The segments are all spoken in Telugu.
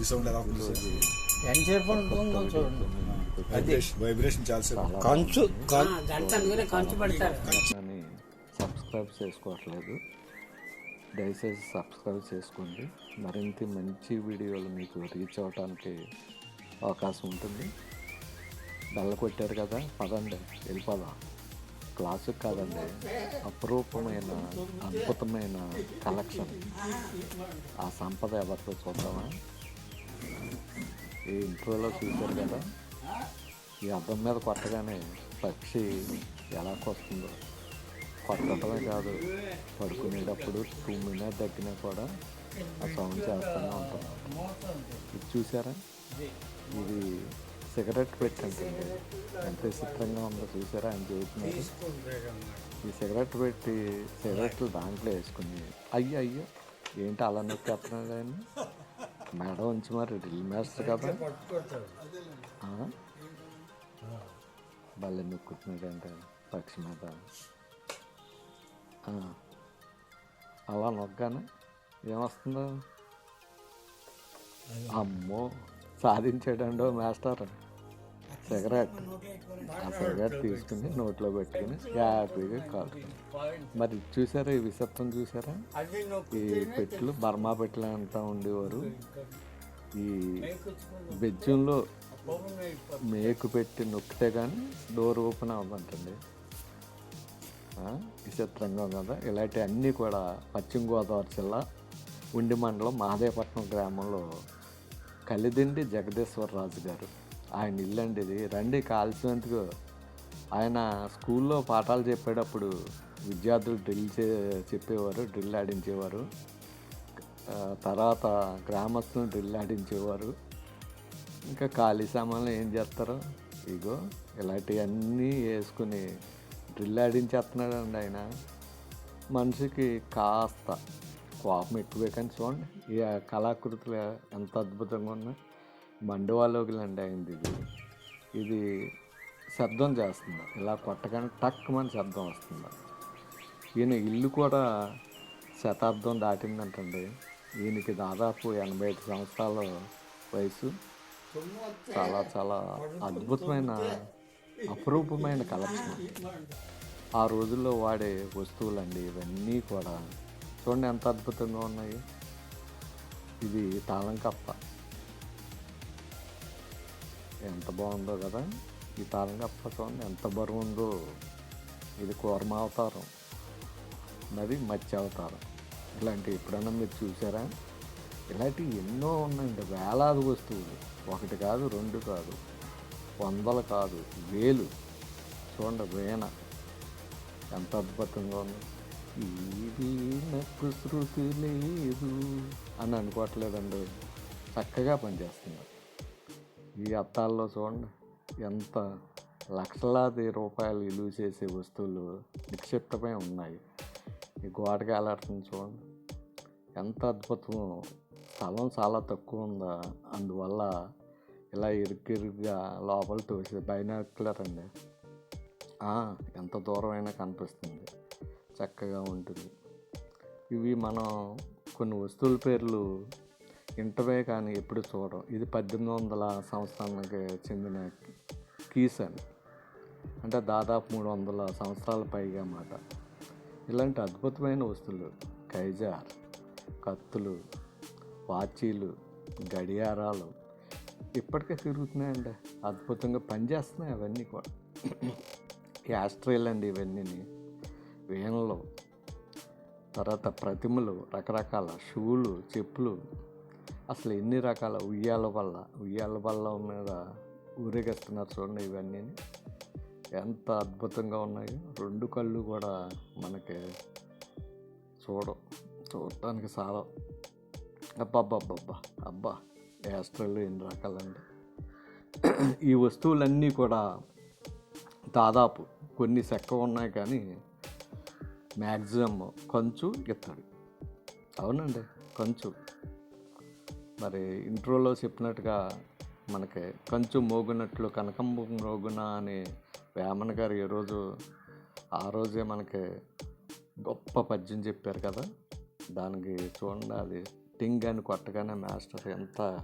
ఈ సౌండ్ ఎలా ఉంటుందో వైబ్రేషన్ వైబ్రేషన్ చాలా సేపు చాలా కంచు కం- గంట అందుకనే కంచు పెడతారు. అని సబ్స్క్రైబ్ చేసుకోవట్లేదు. దయచేసి సబ్స్క్రైబ్ చేసుకోండి. మరింత మంచి వీడియోలు మీకు రీచ్ అవ్వడానికి అవకాశం ఉంటుంది. బెల్ల కొట్టారు కదా? పదండి. వెళ్ళిపోదాం. క్లాసు కాదండి అపురూపమైన అద్భుతమైన కలెక్షన్. ఆ సంపద ఎవరితో చూద్దామా? ఈ ఇంట్రోలో చూశారు కదా ఈ అద్దం మీద కొట్టగానే పక్షి ఎలా కొస్తుందో. కొట్టడమే కాదు పడుకునేటప్పుడు తుమ్మినా దగ్గినా కూడా ఆ సౌండ్ చేస్తూనే ఉంటుంది ఇది చూసారా ఇది సిగరెట్ పెట్టండి. ఎంత విచిత్రంగా ఉందో చూసారా? ఆయన చూస్తున్నారు ఈ సిగరెట్ పెట్టి సిగరెట్లు దాంట్లో వేసుకుని అయ్యో అయ్యో ఏంటి అలా నొక్కేస్తున్నాడు ఆయన? మెడ ఉంచి మరి డ్రిల్ మాస్టర్ కదా? భలే నొక్కుతున్నాడు అంటే పక్షి మీద. అలా నొక్కాను. ఏమొస్తుందో? అమ్మో సాధించాడండో మాస్టర్. సిగరెట్ ఆ సిగరెట్ తీసుకుని నోట్లో పెట్టుకుని హ్యాపీగా కాలుతుంది మరి ఇది చూసారా ఈ విసత్వం చూసారా? ఈ పెట్లు బర్మా పెట్లు అంటూ ఉండేవారు. ఈ బెజ్జంలో మేకు పెట్టి నొక్కితే కానీ డోర్ ఓపెన్ అవ్వదంటండి. విచిత్రంగా కదా. ఇలాంటి అన్నీ కూడా పశ్చిమ గోదావరి జిల్లా ఉండి మండలం మహాదేవపట్నం గ్రామంలో కలిదిండి జగదీశ్వరరాజు గారు. ఆయన ఇల్లు అండి ఇది. రండి కాల్సినందుకు ఆయన స్కూల్లో పాఠాలు చెప్పేటప్పుడు విద్యార్థులు డ్రిల్ చే చెప్పేవారు డ్రిల్ ఆడించేవారు. తర్వాత గ్రామస్తులను డ్రిల్ ఆడించేవారు. ఇంకా ఖాళీ సమయంలో ఏం చేస్తారు? ఇగో ఇలాంటివన్నీ వేసుకుని డ్రిల్ ఆడించేస్తున్నాడు అండి ఆయన. మనిషికి కాస్త కోపం ఎక్కువే కానీ చూడండి ఈ కళాకృతులు ఎంత అద్భుతంగా ఉన్నాయి. మండువాలోకి అండి అయింది ఇది. ఇది శబ్దం చేస్తుంది. ఇలా కొట్టగానే టక్ మన శబ్దం వస్తుంది. ఈయన ఇల్లు కూడా శతాబ్దం దాటిందంటండి. ఈయనకి దాదాపు ఎనభై ఐదు సంవత్సరాల వయసు. చాలా చాలా అద్భుతమైన అపురూపమైన కలెక్షన్. ఆ రోజుల్లో వాడే వస్తువులండి ఇవన్నీ కూడా. చూడండి ఎంత అద్భుతంగా ఉన్నాయి. ఇది తాళం కప్ప. ఎంత బాగుందో కదా. ఈ తాళంగప్ప చూడండి ఎంత బరువు ఉందో ఇది కూర్మ అవతారం. నది మత్స్య అవతారం. ఇలాంటివి ఎప్పుడైనా మీరు చూసారా? ఇలాంటివి ఎన్నో ఉన్నాయండి. వేలాది వస్తువులు. ఒకటి కాదు రెండు కాదు వందలు కాదు వేలు. చూడండి వీణ. ఎంత అద్భుతంగా ఉంది. ఇది వీణకు శృతి లేదు అని అనుకోవట్లేదండి. చక్కగా పనిచేస్తుంది. ఈ అద్దాల్లో చూడండి ఎంత లక్షలాది రూపాయలు విలువ చేసే వస్తువులు నిక్షిప్తమై ఉన్నాయి. ఈ గోడకి వేలాడుతుంది చూడండి ఎంత అద్భుతం స్థలం చాలా తక్కువ ఉందా? అందువల్ల ఇలా ఇరుకిరుగ్గా లోపల తోసేది. బైనాక్యులర్ అండి. ఎంత దూరమైనా కనిపిస్తుంది. చక్కగా ఉంటుంది. ఇవి మనం కొన్ని వస్తువుల పేర్లు ఇంటవే కానీ ఎప్పుడు చూడడం ఇది పద్దెనిమిది వందల సంవత్సరానికి చెందిన కీస్ అని అంటే దాదాపు మూడు వందల సంవత్సరాల పైగా మాట. ఇలాంటి అద్భుతమైన వస్తువులు కైజార్ కత్తులు వాచీలు గడియారాలు ఇప్పటికే తిరుగుతున్నాయండి. అద్భుతంగా పనిచేస్తున్నాయి అవన్నీ కూడా. యాస్ట్రేలు అండి ఇవన్నీ వీణలు తర్వాత ప్రతిమలు రకరకాల షూలు చెప్పులు అసలు ఎన్ని రకాల ఉయ్యాల వల్ల ఉయ్యాల వల్ల మీద ఊరేగిస్తున్నారు చూడండి ఇవన్నీ. ఎంత అద్భుతంగా ఉన్నాయి. రెండు కళ్ళు కూడా మనకి చూడం చూడటానికి చాలా అబ్బాబ్బాబ్బా అబ్బా యాస్ట్రల్ ఎన్ని రకాలండి. ఈ వస్తువులన్నీ కూడా దాదాపు కొన్ని చెక్క ఉన్నాయి కానీ మ్యాక్సిమం కంచు ఇత్తడి. అవునండి కంచు. మరి ఇంట్రోలో చెప్పినట్టుగా మనకి కంచు మోగునట్లు కనకంబ మోగున అని వేమన గారు ఈరోజు ఆ రోజే మనకి గొప్ప పద్యం చెప్పారు కదా. దానికి చూడండి అది టింగ్ అని కొట్టగానే మాస్టర్ ఎంత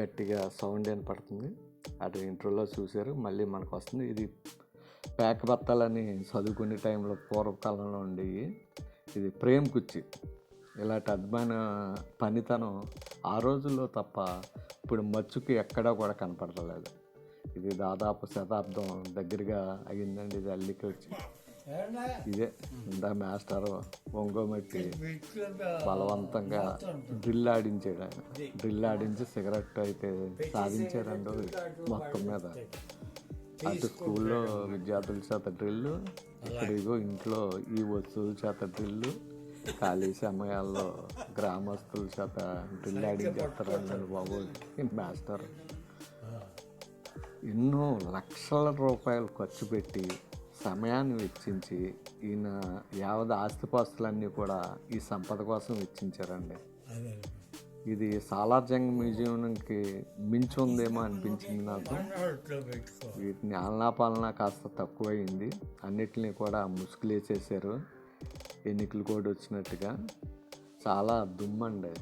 గట్టిగా సౌండ్ అని పడుతుంది. అటు ఇంట్రోలో చూశారు మళ్ళీ మనకు వస్తుంది. ఇది పేక బత్తాలని చదువుకునే టైంలో పూర్వకాలంలో ఉండేవి. ఇది ప్రేమ్ కుర్చీ. ఇలాంటి అద్భుతమైన పనితనం ఆ రోజుల్లో తప్ప ఇప్పుడు మచ్చుకి ఎక్కడా కూడా కనపడలేదు. ఇది దాదాపు శతాబ్దం దగ్గరగా అయ్యిందండి ఇది అల్లికి వచ్చి ఇదే ఇందా మాస్టర్ ఒంగోమెట్టి బలవంతంగా డ్రిల్ ఆడించాడు ఆయన. డ్రిల్ ఆడించి సిగరెట్ అయితే సాధించారండి మొత్తం మీద. అటు స్కూల్లో విద్యార్థుల చేత డ్రిల్ ఇక్కడ ఇగో ఇంట్లో ఈ వస్తువుల చేత డ్రిల్ ఖాళీ సమయాల్లో గ్రామస్తుల చేత డ్రిల్ ఆడించేస్తారండి బాబు. మాస్టర్ ఎన్నో లక్షల రూపాయలు ఖర్చు పెట్టి సమయాన్ని వెచ్చించి ఈయన యావత్ ఆస్తిపాస్తులన్నీ కూడా ఈ సంపద కోసం వెచ్చించారండి. ఇది సాలార్జంగ్ మ్యూజియంకి మించి ఉందేమో అనిపించింది నాకు. వీటిని ఆలనా కాస్త తక్కువైంది. అన్నిటిని కూడా ముసుగులేసేసారు ఎన్నికలు కూడా వచ్చినట్టుగా చాలా దుమ్మండి.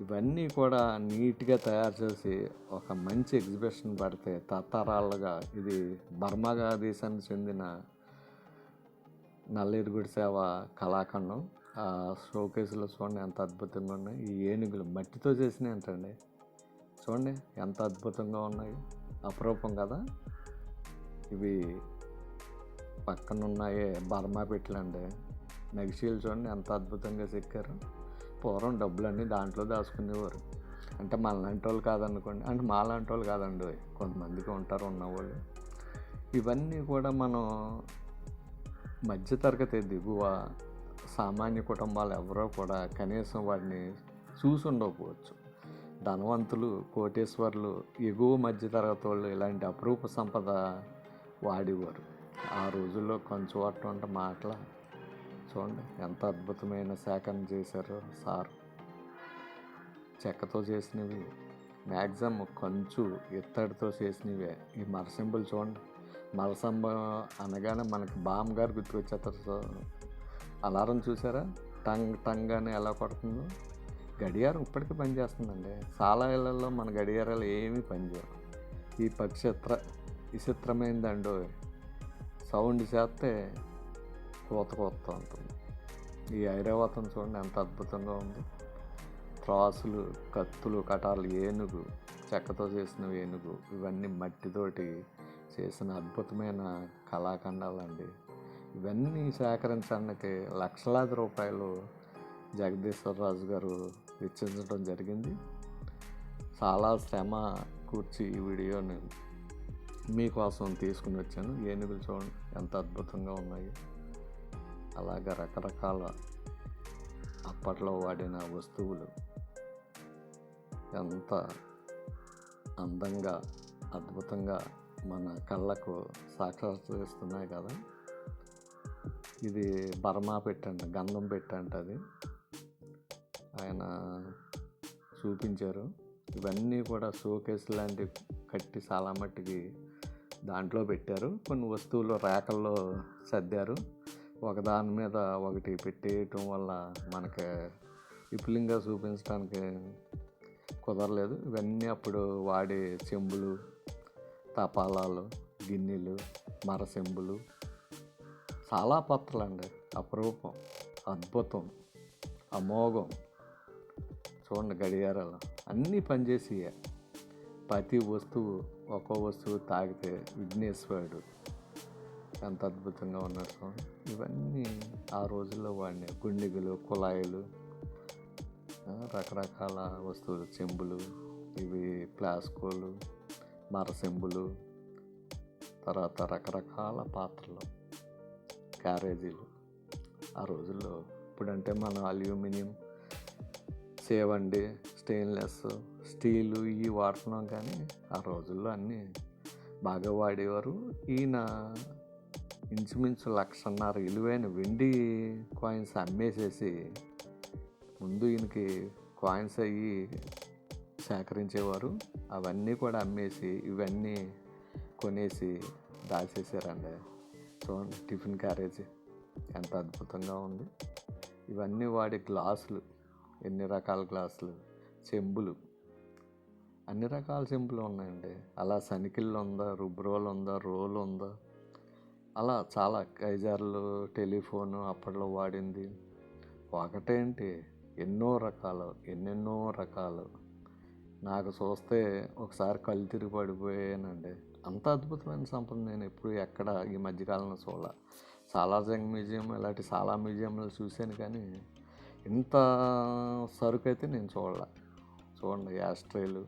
ఇవన్నీ కూడా నీట్గా తయారు చేసి ఒక మంచి ఎగ్జిబిషన్ పెడితే తరతరాలుగా ఇది బర్మాగా దేశానికి చెందిన నల్లేరుగుడి సేవ కళాఖండం. ఆ షోకేసులో చూడండి ఎంత అద్భుతంగా ఉన్నాయి. ఈ ఏనుగులు మట్టితో చేసినాయి అంటండి చూడండి ఎంత అద్భుతంగా ఉన్నాయి. అపరూపం కదా. ఇవి పక్కన ఉన్నాయి బర్మా పెట్టలండి. నగిషీలు చూడండి ఎంత అద్భుతంగా చెక్కారు. పూర్వం డబ్బులన్నీ దాంట్లో దాచుకునేవారు. అంటే మనలాంటి వాళ్ళు కాదనుకోండి. అంటే మాలాంటి వాళ్ళు కాదండి కొంతమందికి ఉంటారు ఉన్నవాళ్ళు. ఇవన్నీ కూడా మనం మధ్యతరగతి దిగువ సామాన్య కుటుంబాలు ఎవరో కూడా కనీసం వాడిని చూసి ఉండకపోవచ్చు. ధనవంతులు కోటేశ్వర్లు ఎగువ మధ్యతరగతి వాళ్ళు ఇలాంటి అపరూప సంపద వాడేవారు. ఆ రోజుల్లో కొంచెం అంటే మాటల చూడండి ఎంత అద్భుతమైన సేకరణ చేశారో సార్. చెక్కతో చేసినవి మ్యాక్సిమం కంచు ఇత్తడితో చేసినవే. ఈ మరసింబులు చూడండి. మరసంబ అనగానే మనకి బామ్ గారు గుర్తుకొచ్చేస్తారు సార్. అలారం చూసారా? టంగ్ టంగ్ అని ఎలా కొడుతుందో. గడియారం ఇప్పటికీ పనిచేస్తుందండి. చాలా ఇళ్ళలో మన గడియారాలు ఏమీ పనిచేయవు. ఈ పక్షిత్ర విచిత్రమైందండో సౌండ్ చేస్తే కోత కోత ఉంటుంది ఈ ఐరావతం చూడండి ఎంత అద్భుతంగా ఉంది. త్రాసులు కత్తులు కటాలు ఏనుగు చెక్కతో చేసిన ఏనుగు ఇవన్నీ మట్టితోటి చేసిన అద్భుతమైన కళాఖండాలండి. ఇవన్నీ సేకరించడానికి లక్షలాది రూపాయలు జగదీశ్వరరాజు గారు వెచ్చించడం జరిగింది. చాలా శ్రమ కూర్చి ఈ వీడియోని మీకోసం తీసుకుని వచ్చాను. ఏనుగులు చూడండి ఎంత అద్భుతంగా ఉన్నాయి. అలాగే రకరకాల అప్పట్లో వాడిన వస్తువులు ఎంత అందంగా అద్భుతంగా మన కళ్ళకు సాక్షాత్కరిస్తున్నాయి కదా. ఇది బర్మా పెట్టండి గంధం పెట్టండి అది. ఆయన చూపించారు. ఇవన్నీ కూడా షోకేస్ లాంటి కట్టి చాలా మట్టికి దాంట్లో పెట్టారు. కొన్ని వస్తువులు ర్యాకల్లో సర్దారు. ఒకదాని మీద ఒకటి పెట్టేయటం వల్ల మనకి విపులంగా చూపించడానికి కుదరలేదు. ఇవన్నీ అప్పుడు వాడే చెంబులు తపాలాలు గిన్నెలు మరచెంబులు చాలా పాత్రలండి. అపరూపం అద్భుతం అమోఘం. చూడండి గడియారాలు. అన్నీ పనిచేసి ప్రతి వస్తువు ఒక్కో వస్తువు తాగితే విఘ్నేశ్వరుడు. ఎంత అద్భుతంగా ఉన్నాడు చూడండి. ఇవన్నీ ఆ రోజుల్లో వాడిన గుండెగులు కుళాయిలు రకరకాల వస్తువులు చెంబులు ఇవి ప్లాస్కోలు మరసెంబులు తర్వాత రకరకాల పాత్రలు క్యారేజీలు ఆ రోజుల్లో ఇప్పుడంటే మనం అల్యూమినియం సేవండి స్టెయిన్లెస్ స్టీలు ఇవి వాడుతున్నాం కానీ ఆ రోజుల్లో అన్నీ బాగా వాడేవారు. ఈయన ఇంచుమించు లక్షన్నర విలువైన వెండి కాయిన్స్ అమ్మేసేసి ముందు ఈయనకి కాయిన్స్ అయ్యి సేకరించేవారు. అవన్నీ కూడా అమ్మేసి ఇవన్నీ కొనేసి దాచేసారండి చూడండి టిఫిన్ క్యారేజ్ ఎంత అద్భుతంగా ఉంది. ఇవన్నీ వాడి గ్లాసులు ఎన్ని రకాల గ్లాసులు చెంబులు. అన్ని రకాల చెంబులు ఉన్నాయండి. అలా సనికిళ్ళు ఉందా రుబ్రోలు ఉందా రోలు ఉందా అలా చాలా కైజార్లు టెలిఫోను అప్పట్లో వాడింది. ఒకటేంటి? ఎన్నో రకాలు ఎన్నెన్నో రకాలు. నాకు చూస్తే ఒకసారి కళ్ళు తిరిగి పడిపోయానండి. అంత అద్భుతమైన సంపద నేను ఎప్పుడు ఎక్కడ ఈ మధ్యకాలంలో చూడాల. సాలార్జంగ్ మ్యూజియం ఇలాంటి చాలా మ్యూజియంలు చూశాను కానీ ఇంత సరుకు అయితే నేను చూడాల. చూడండి యాస్ట్రేలు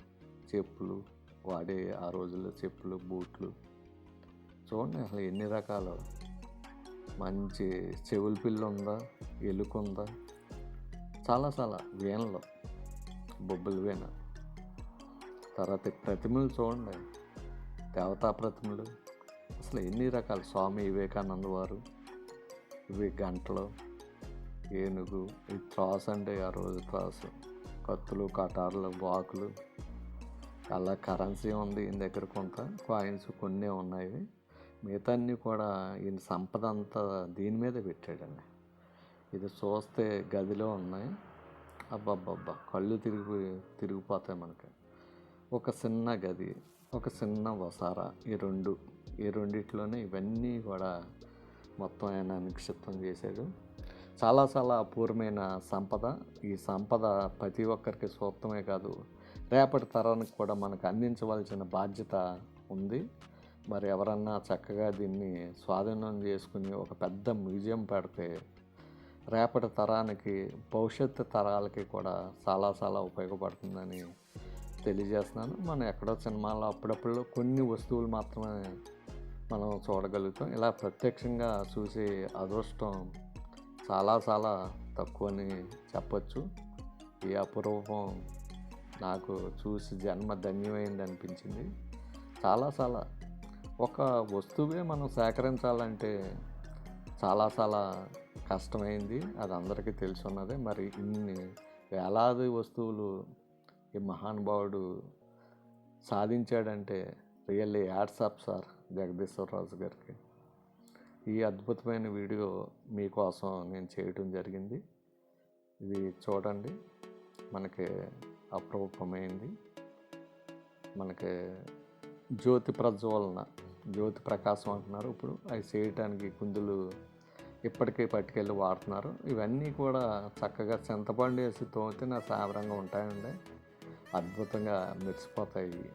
చెప్పులు వాడే ఆ రోజుల్లో చెప్పులు బూట్లు. చూడండి అసలు ఎన్ని రకాలు. మంచి చెవులు పిల్లి ఉందా? ఎలుక ఉందా? చాలా చాలా వీణలు బొబ్బులు వీణ తర్వాత ప్రతిమలు చూడండి. దేవతా ప్రతిమలు. అసలు ఎన్ని రకాల. స్వామి వివేకానంద వారు ఇవి గంటలు ఏనుగు ఈ త్రాస్ అంటే ఆ రోజు త్రాస్. కత్తులు కటార్లు బాకులు అలా కరెన్సీ ఉంది ఈయన దగ్గర కొంత. కాయిన్స్ కొన్ని ఉన్నాయి. మిగతా అన్నీ కూడా ఈయన సంపద అంతా దీని మీద పెట్టాడండి. ఇది చూస్తే గదిలో ఉన్నాయి. అబ్బబ్బబ్బా కళ్ళు తిరిగి తిరిగిపోతాయి మనకి. ఒక చిన్న గది ఒక చిన్న వసారా ఈ రెండు ఈ రెండిట్లోనే ఇవన్నీ కూడా మొత్తం ఆయన నిక్షిప్తం చేశాడు. చాలా చాలా అపూర్వమైన సంపద. ఈ సంపద ప్రతి ఒక్కరికి సూక్తమే కాదు. రేపటి తరానికి కూడా మనకు అందించవలసిన బాధ్యత ఉంది. మరి ఎవరన్నా చక్కగా దీన్ని స్వాధీనం చేసుకుని ఒక పెద్ద మ్యూజియం పెడితే రేపటి తరానికి భవిష్యత్తు తరాలకి కూడా చాలా చాలా ఉపయోగపడుతుందని తెలియజేస్తున్నాను. మనం ఎక్కడో సినిమాలో అప్పుడప్పుడు కొన్ని వస్తువులు మాత్రమే మనం చూడగలుగుతాం. ఇలా ప్రత్యక్షంగా చూసి అదృష్టం చాలా చాలా తక్కువని చెప్పచ్చు. ఈ అపురూపం నాకు చూసి జన్మ ధన్యమైంది అనిపించింది. చాలా చాలా ఒక వస్తువే మనం సేకరించాలంటే చాలా చాలా కష్టమైంది. అది అందరికీ తెలిసి ఉన్నదే మరి ఇన్ని వేలాది వస్తువులు ఈ మహానుభావుడు సాధించాడంటే రియల్లీ అప్ సార్ జగదీశ్వరరాజు గారికి. ఈ అద్భుతమైన వీడియో మీకోసం నేను చేయటం జరిగింది. ఇది చూడండి. మనకి అప్రూపమైంది. మనకి జ్యోతి ప్రజ్వలన జ్యోతి ప్రకాశం అంటున్నారు. ఇప్పుడు అవి చేయటానికి కుందులు ఇప్పటికీ పట్టుకెళ్ళి వాడుతున్నారు. ఇవన్నీ కూడా చక్కగా చింతపండు వేసి తోమితే నా సాబరంగా ఉంటాయండి. అద్భుతంగా మెరిసిపోతాయి.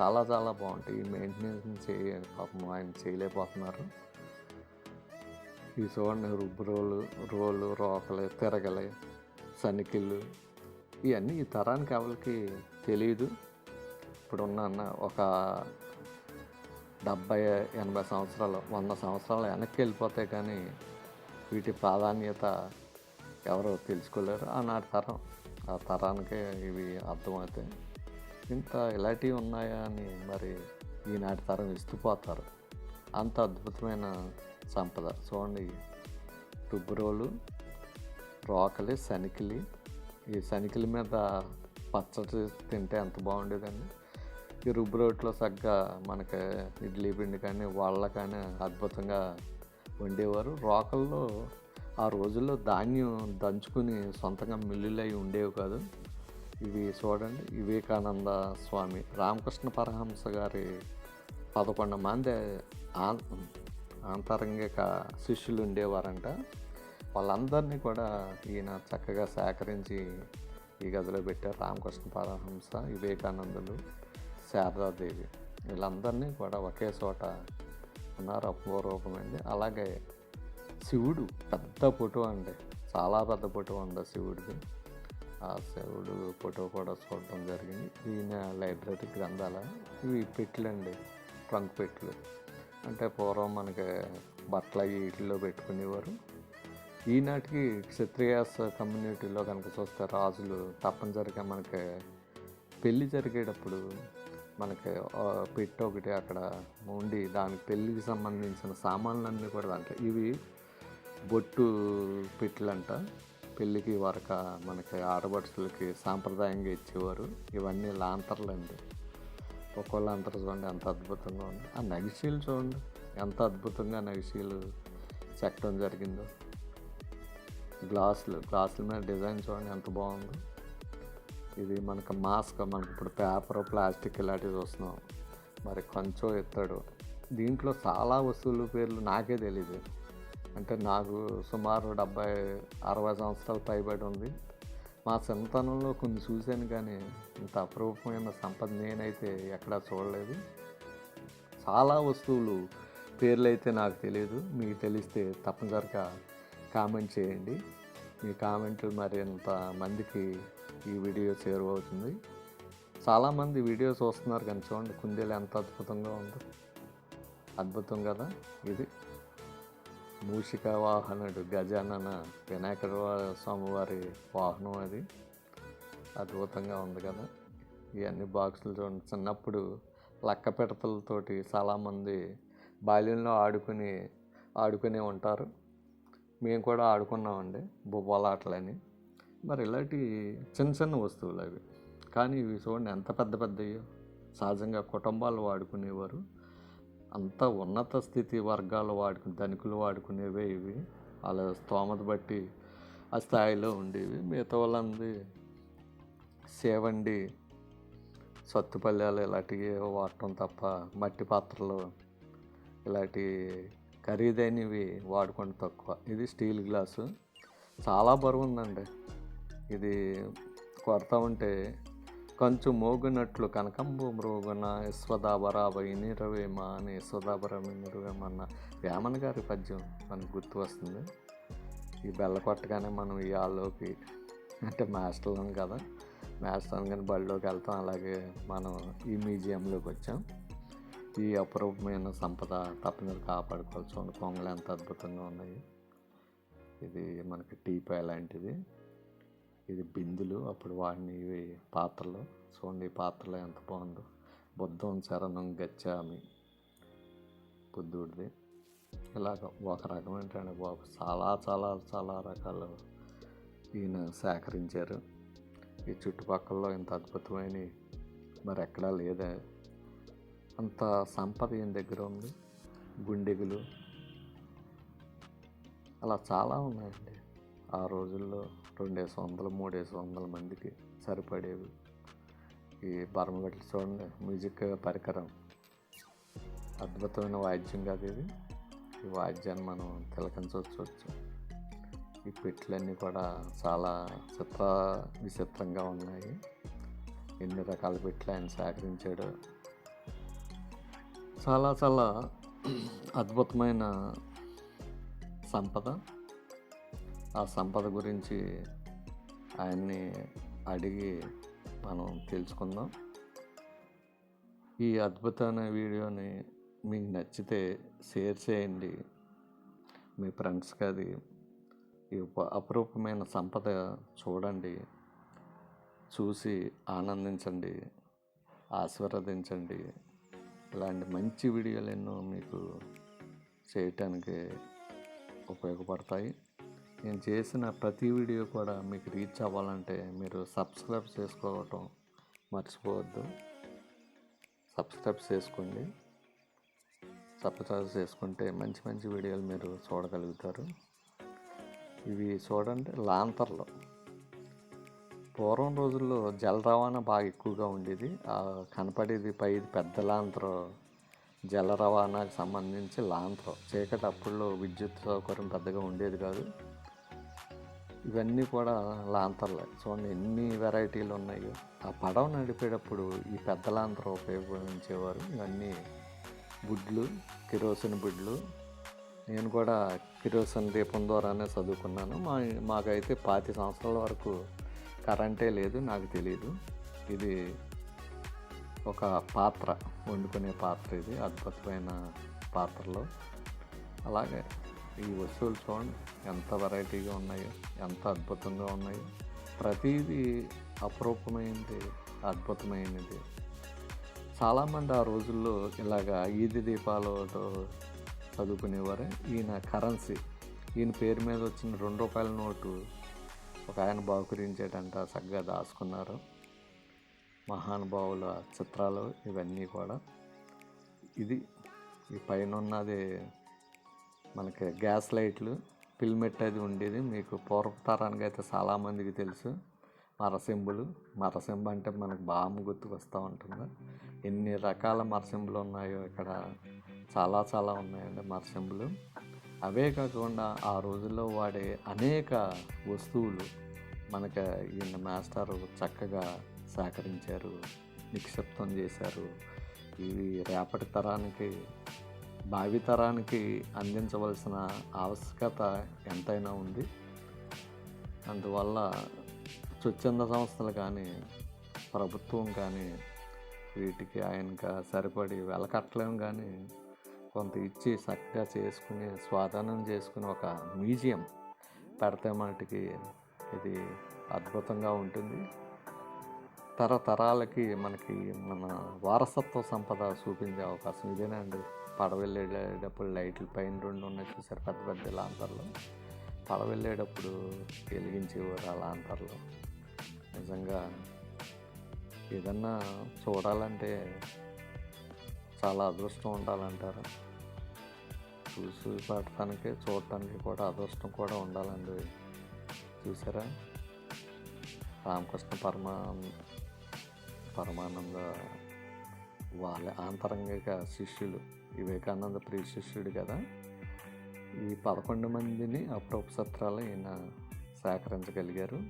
చాలా చాలా బాగుంటాయి. ఈ మెయింటెనెన్స్ చేయ పాపం ఆయన చేయలేకపోతున్నారు. ఈ చూడండి రుబ్బు రోలు రోలు రోకలు తిరగలు సనికిళ్ళు ఇవన్నీ ఈ తరానికి ఎవరికి తెలియదు. ఇప్పుడున్న అన్న ఒక డెబ్బై ఎనభై సంవత్సరాలు వంద సంవత్సరాలు వెనక్కి వెళ్ళిపోతాయి కానీ వీటి ప్రాధాన్యత ఎవరు తెలుసుకోలేరు. ఆనాటి తరం ఆ తరానికే ఇవి అర్థమవుతాయి ఇంత ఇలాంటివి ఉన్నాయా అని మరి ఈనాటి తరం ఇస్తుపోతారు అంత అద్భుతమైన సంపద. చూడండి రుబ్బురోలు రోకలి శనికిలి. ఈ శనికిల మీద పచ్చడి తింటే ఎంత బాగుండేదండి? ఈ రుబ్బు రోట్లో సగ్గా మనకి ఇడ్లీ పిండి కానీ వాళ్ళ కానీ అద్భుతంగా వండేవారు. రోకల్లో ఆ రోజుల్లో ధాన్యం దంచుకుని సొంతంగా మిల్లులు అవి ఉండేవి కాదు. ఇవి చూడండి వివేకానంద స్వామి రామకృష్ణ పరహంస గారి పదకొండు మంది ఆన్ ఆంతరంగిక శిష్యులు ఉండేవారంట. వాళ్ళందరినీ కూడా ఈయన చక్కగా సేకరించి ఈ గదిలో పెట్టారు. రామకృష్ణ పరహంస వివేకానందులు. శారదాదేవి వీళ్ళందరినీ కూడా ఒకే చోట ఉన్నారు అండి అలాగే శివుడు పెద్ద పొటు అండి. చాలా పెద్ద పొటు ఉంది శివుడిది. ఆ శివుడు ఫోటో కూడా చూడటం జరిగింది. ఈయన లైబ్రరీ గ్రంథాల ఇవి పెట్లండి ట్రంక్ పెట్లు అంటే పూర్వం మనకి బట్టలు అవి వీటిల్లో పెట్టుకునేవారు. ఈనాటికి క్షత్రియాస్ కమ్యూనిటీలో కనుక చూస్తే రాజులు తప్పనిసరిగా మనకి పెళ్ళి జరిగేటప్పుడు మనకి పిట్ ఒకటి అక్కడ ఉండి దానికి పెళ్ళికి సంబంధించిన సామాన్లన్నీ కూడా దాంట్లో. ఇవి బొట్టు పిట్లంట. పెళ్ళికి వరక మనకి ఆడబడుచులకి సాంప్రదాయంగా ఇచ్చేవారు. ఇవన్నీ లాంతర్లు అండి ఒక్కో లాంతర్ చూడండి ఎంత అద్భుతంగా ఉంది. ఆ నగిశీలు చూడండి ఎంత అద్భుతంగా నగిశీలు చెక్కడం జరిగిందో. గ్లాసులు గ్లాసుల మీద డిజైన్ చూడండి ఎంత బాగుందో. ఇది మనకు మాస్క్ మనకి ఇప్పుడు పేపర్ ప్లాస్టిక్ ఇలాంటివి చూస్తున్నాం. మరి కొంచెం ఎత్తాడు. దీంట్లో చాలా వస్తువుల పేర్లు నాకే తెలియదు అంటే నాకు సుమారు డెబ్బై అరవై సంవత్సరాలు పైబడి ఉంది. మా చిన్నతనంలో కొన్ని చూశాను కానీ ఇంత అపరూపమైన సంపద నేనైతే ఎక్కడా చూడలేదు. చాలా వస్తువులు పేర్లు అయితే నాకు తెలియదు మీకు తెలిస్తే తప్పనిసరిగా కామెంట్ చేయండి. మీ కామెంట్లు మరి ఇంత మందికి ఈ వీడియో చేరువవుతుంది చాలామంది వీడియో చూస్తున్నారు కానీ చూడండి కుందేలు ఎంత అద్భుతంగా ఉందో. అద్భుతం కదా ఇది. మూషిక వాహనుడు గజానన వినాయకర స్వామివారి వాహనం అది. అద్భుతంగా ఉంది కదా. ఇవన్నీ బాక్సులు చూడండి. చిన్నప్పుడు లక్క పిడతలతోటి చాలామంది బాల్యంలో ఆడుకుని ఆడుకునే ఉంటారు. మేము కూడా ఆడుకున్నామండి బొబ్బలాటలని. మరి ఇలాంటి చిన్న చిన్న వస్తువులు అవి. కానీ ఇవి చూడండి ఎంత పెద్ద పెద్దయ్యో సహజంగా కుటుంబాలు వాడుకునేవారు. అంత ఉన్నత స్థితి వర్గాలు వాడుకుని ధనికులు వాడుకునేవే ఇవి. వాళ్ళ స్తోమత బట్టి ఆ స్థాయిలో ఉండేవి. మిగతా వాళ్ళంది సేవండి సత్తుపల్లెలు ఇలాంటివి వాడటం తప్ప మట్టి పాత్రలు ఇలాంటి ఖరీదైనవి వాడుకోండి తక్కువ. ఇది స్టీల్ గ్లాసు. చాలా బరువు ఉందండి. ఇది కొడతా ఉంటే కొంచెం మోగినట్లు కనకంబు మృగున యశ్వదాబర వైనిరవేమ అని యశ్వదాబర వైనిరవేమ అన్న వేమన గారి పద్యం మనకు గుర్తు వస్తుంది. ఈ బెల్ల కొట్టగానే మనం ఈ ఆల్లోకి అంటే మాస్టర్లం కదా మాస్టర్ కానీ బడిలోకి వెళ్తాం. అలాగే మనం ఈ మ్యూజియంలోకి వచ్చాం. ఈ అపరూపమైన సంపద తప్పనిసరి కాపాడుకోవాల్సి కొంగలు ఎంత అద్భుతంగా ఉన్నాయి. ఇది మనకి టీపాయ్ లాంటిది. ఇది బిందులు అప్పుడు వాడిని ఇవి పాత్రలు. చూడండి ఈ పాత్రలో ఎంత బాగుందో. బుద్ధం చరణం గచ్చామి బుద్ధుడిది. ఇలాగ ఒక రకమైన బాబు. చాలా చాలా చాలా రకాలు ఈయన సేకరించారు. ఈ చుట్టుపక్కల ఇంత అద్భుతమైన మరి ఎక్కడా లేదా. అంత సంపద ఈయన దగ్గర ఉంది. గుండెగులు. అలా చాలా ఉన్నాయండి. ఆ రోజుల్లో రెండేసి వందలు మూడేసి వందల మందికి సరిపడేవి. ఈ బర్మగట్లు చూడండి మ్యూజిక్ పరికరం. అద్భుతమైన వాయిద్యం కాదు ఇది. ఈ వాయిద్యాన్ని మనం తిలకించవచ్చు ఈ పెట్లన్నీ కూడా చాలా చిత్ర విచిత్రంగా ఉన్నాయి. ఎన్ని రకాల పెట్లు ఆయన సేకరించాడు. చాలా చాలా అద్భుతమైన సంపద. ఆ సంపద గురించి ఆయన్ని అడిగి మనం తెలుసుకుందాం. ఈ అద్భుతమైన వీడియోని మీకు నచ్చితే షేర్ చేయండి. మీ ఫ్రెండ్స్కి అది ఈ అపరూపమైన సంపద చూడండి. చూసి ఆనందించండి. ఆశీర్వదించండి. ఇలాంటి మంచి వీడియోలు ఎన్నో మీకు చేయటానికి ఉపయోగపడతాయి. నేను చేసిన ప్రతి వీడియో కూడా మీకు రీచ్ అవ్వాలంటే మీరు సబ్స్క్రైబ్ చేసుకోవటం మర్చిపోవద్దు. సబ్స్క్రైబ్ చేసుకోండి. సబ్స్క్రైబ్ చేసుకుంటే మంచి మంచి వీడియోలు మీరు చూడగలుగుతారు. ఇవి చూడండి లాంతర్లు. పూర్వం రోజుల్లో జల రవాణా బాగా ఎక్కువగా ఉండేది. కనపడేది పై పెద్ద లాంతరు జల రవాణాకు సంబంధించి లాంతరం. చీకటి అప్పుల్లో విద్యుత్ సౌకర్యం పెద్దగా ఉండేది కాదు. ఇవన్నీ కూడా లాంతర్లే. చూడండి ఎన్ని వెరైటీలు ఉన్నాయో. ఆ పడవ నడిపేటప్పుడు ఈ పెద్ద లాంతర ఉపయోగించేవారు. ఇవన్నీ బుడ్లు కిరోసిన్ బుడ్లు. నేను కూడా కిరోసిన్ దీపం ద్వారానే చదువుకున్నాను. మా మాకైతే పాతి సంవత్సరాల వరకు కరెంటే లేదు నాకు తెలియదు ఇది ఒక పాత్ర వండుకునే పాత్ర ఇది అద్భుతమైన పాత్రలో. అలాగే ఈ వస్తువులు చూడండి ఎంత వెరైటీగా ఉన్నాయో ఎంత అద్భుతంగా ఉన్నాయో. ప్రతిదీ అపరూపమైనది అద్భుతమైనది. చాలామంది ఆ రోజుల్లో ఇలాగా ఈది దీపాలతో చదువుకునేవారు. ఈయన కరెన్సీ ఈయన పేరు మీద వచ్చిన రెండు రూపాయల నోటు ఒక ఆయన బాగుకరించేటంట చక్కగా దాచుకున్నారు. మహానుభావుల చిత్రాలు ఇవన్నీ కూడా. ఇది ఈ పైన ఉన్నది మనకి గ్యాస్ లైట్లు పిల్మెట్ అది ఉండేది. మీకు పూర్వతరానికి అయితే చాలామందికి తెలుసు. మరసింబులు మరసింబ అంటే మనకు బాగా గుర్తుకొస్తూ ఉంటుంది. ఎన్ని రకాల మరసింబులు ఉన్నాయో ఇక్కడ చాలా చాలా ఉన్నాయండి మరసింబులు. అవే కాకుండా ఆ రోజుల్లో వాడే అనేక వస్తువులు మనకి ఈయన మాస్టర్ చక్కగా సేకరించారు నిక్షిప్తం చేశారు. ఇవి రేపటి తరానికి భావితరానికి అందించవలసిన ఆవశ్యకత ఎంతైనా ఉంది. అందువల్ల స్వచ్ఛంద సంస్థలు కానీ ప్రభుత్వం కానీ వీటికి ఆయనకి సరిపడి వెలకట్టలేం కానీ కొంత ఇచ్చి చక్కగా చేసుకుని స్వాధీనం చేసుకుని ఒక మ్యూజియం పెడితే మటుకి ఇది అద్భుతంగా ఉంటుంది. తరతరాలకి మనకి మన వారసత్వ సంపద చూపించే అవకాశం ఇదేనండి పడవ వెళ్ళేటప్పుడు లైట్లు పైన రెండు ఉన్నాయి చూసారు పెద్ద పెద్ద లాంతర్లు. పడవ వెళ్ళేటప్పుడు వెలిగించేవారు ఆ లాంతర్లు. నిజంగా ఏదన్నా చూడాలంటే చాలా అదృష్టం ఉండాలంటారు. చూసి పెట్టడానికి చూడటానికి కూడా అదృష్టం కూడా ఉండాలండి. చూసారా? రామకృష్ణ పరమా పరమానంద వాళ్ళ ఆంతరంగిక శిష్యులు. వివేకానంద ప్రియ శిష్యుడు కదా. ఈ పదకొండు మందిని అప్రూప సత్రాలు ఈయన సేకరించగలిగారు.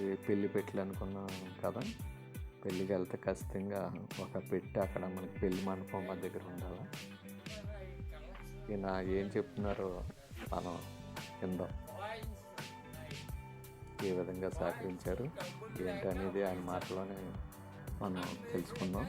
ఈ పెళ్ళి పెట్లు అనుకున్నాం కదా. పెళ్ళికి వెళ్తే ఖచ్చితంగా ఒక పెట్టి అక్కడ మనకి పెళ్ళి మండపం మన దగ్గర ఉండాలి? ఈయన ఏం చెప్తున్నారో మనం విందాం. ఏ విధంగా సహకరించారు ఏంటి అనేది ఆయన మాటలోనే మనం తెలుసుకుందాం.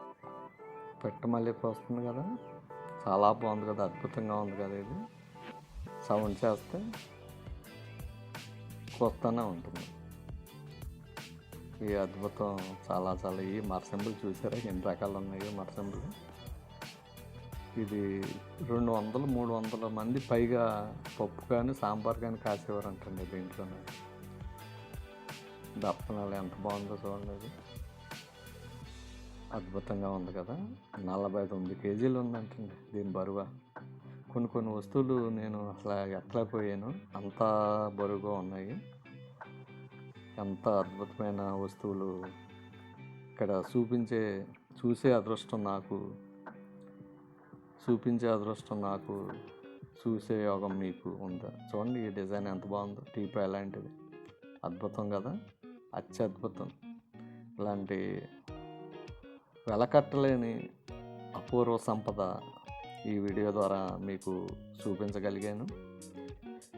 పెట్ట మళ్ళీ వస్తుంది కదా. చాలా బాగుంది కదా అద్భుతంగా ఉంది కదా ఇది. సౌండ్ చేస్తే కొత్తనే ఉంటుంది. ఈ అద్భుతం చాలా చాలా ఈ మరసింబులు చూసారా? ఎన్ని రకాలు ఉన్నాయో మరసింబులు ఇది రెండు వందలు మూడు వందల మంది పైగా పప్పు కానీ సాంబార్ కానీ కాసేవారు అంటండి దీంట్లోనే. దప్పనాలు ఎంత బాగుందో చూడండి అది. అద్భుతంగా ఉంది కదా. నలభై తొమ్మిది కేజీలు ఉందంటండి దీని బరువు. కొన్ని కొన్ని వస్తువులు నేను అసలు ఎట్లా పోయాను అంత బరువుగా ఉన్నాయి. ఎంత అద్భుతమైన వస్తువులు ఇక్కడ చూపించే చూసే అదృష్టం నాకు చూపించే అదృష్టం నాకు చూసే యోగం మీకు ఉందా? చూడండి ఈ డిజైన్ ఎంత బాగుందో టీపా ఎలాంటిది అద్భుతం కదా అత్యద్భుతం. ఇలాంటి వెలకట్టలేని అపూర్వ సంపద ఈ వీడియో ద్వారా మీకు చూపించగలిగాను.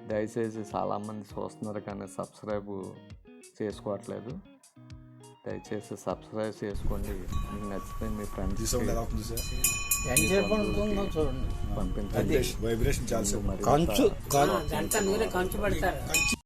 దయచేసి చాలామంది చూస్తున్నారు కానీ సబ్స్క్రైబ్ చేసుకోవట్లేదు. దయచేసి సబ్స్క్రైబ్ చేసుకోండి. మీకు నచ్చితే మీ ఫ్రెండ్స్ పంపించండి. వైబ్రేషన్